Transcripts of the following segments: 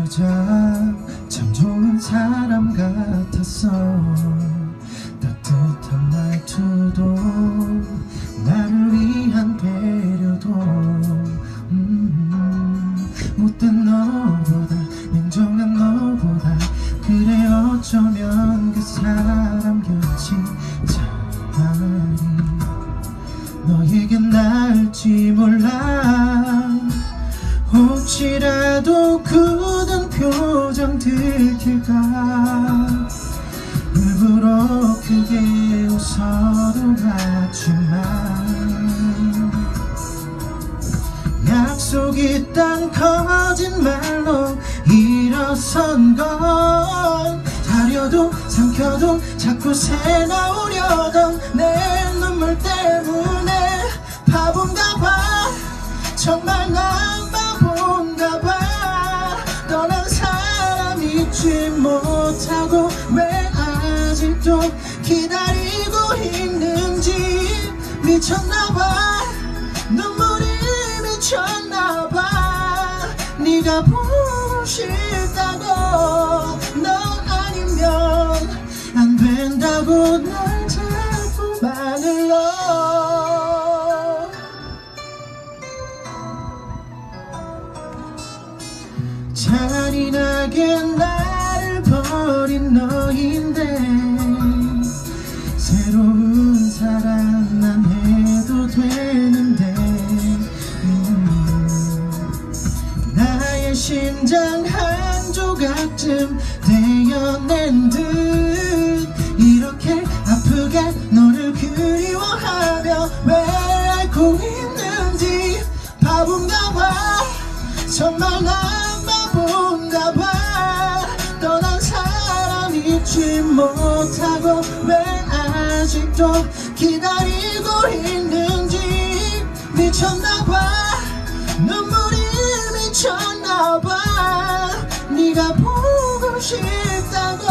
여자 참 좋은 사람 같았어. 따뜻한 말투도 나를 위한 배려도 음, 못된 너보다 냉정한 너보다 그래 어쩌면 그 사람 곁이 차라리 너에겐 나을지 몰라. 혹시라도 굳은 표정 들킬까? 일부러 크게 웃어도 하지만? 약속 이 딴 거짓말로 일어선 건 자려도 삼켜도 자꾸 새 나오려던 내 눈물 때문에 잊지 못하고 왜 아직도 기다리고 있는지 미쳤나봐. 눈물이 미쳤나봐. 네가 보고 싶다고 너 아니면 안 된다고 날 자꾸 마늘러. 잔인하게 나 떼어낸 듯 이렇게 아프게 너를 그리워하며 왜 앓고 있는지 바본가 봐. 정말 난 바본가 봐. 떠난 사람 잊지 못하고 왜 아직도 기다리고 있는지 미쳤나 봐. 눈물이 미쳤나 봐. 네가 보고 싶다고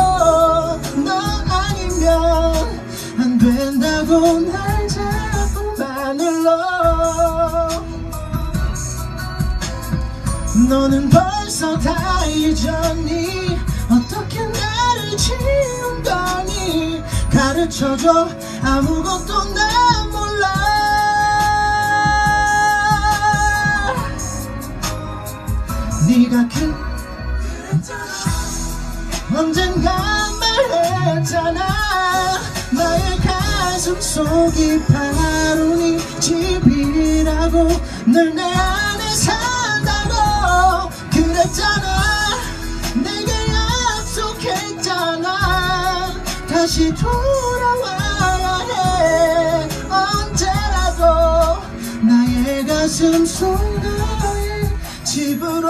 너 아니면 안 된다고 날 자꾸 마늘러 너는 벌써 다 잊었니? 어떻게 나를 지운 거니? 가르쳐줘. 아무것도 난 몰라. 네가 그 언젠가 말했잖아. 나의 가슴 속이 바로 네 집이라고 늘내 안에 산다고 그랬잖아. 내게 약속했잖아. 다시 돌아와야 해. 언제라도 나의 가슴 속 너의 집으로